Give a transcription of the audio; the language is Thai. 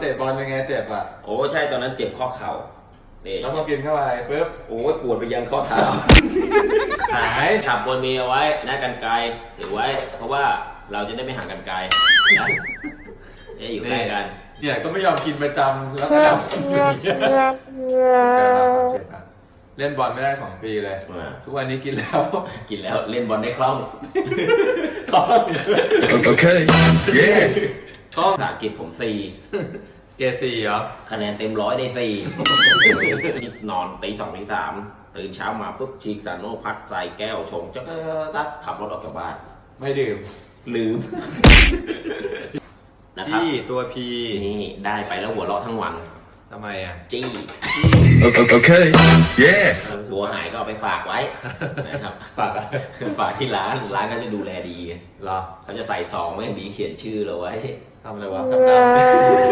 เตะบอลเป็นไงเจ็บอะโอ้ใช่ตอนนั้นเจ็บข้อเข่านี่แล้วพอกินเข้าไปปุ๊บโอ้ยปวดไปยันข้อเท้าหายขับบนมีเอาไว้หน้ากันไกลถือไว้ เพราะว่าเราจะได้ไม่ห่างกันไกลนะจะอยู่ใกล้กันเนี่ยก็ไม่ยอมกินประจำแล้วก็จำเล่นบอลไม่ได้สองปีเลยอ่าทุกวันนี้กินแล้ว กินแล้วเล่นบอลได้คล่อง Okay. Yeah. ต้อ งภาษาอังกฤษผมสี่เกรดสี่เหรอคะแนนเต็มร้อยได้สี่นอนตีสองตีสามตื่นเช้ามาปุ๊บฉีกสารโนพัดใส่แก้วชงจะก็ตัดขับรถออกจากบ้าน ไม่ดื่มลืมนะครับพี่ตัวพีนี่ได้ไปแล้วหัวเราะทั้งวันทำไมอะจี้ Okay. Yeah. หั วหายก็เอาไปฝากไว้นะครับฝากอะฝากที่ร้านร้านก็จะดูแลดีเหรอเขาจะใส่ซองไว้อย่างดีเขียนชื่อเราไว้ทำอะไรวะทำน้ำ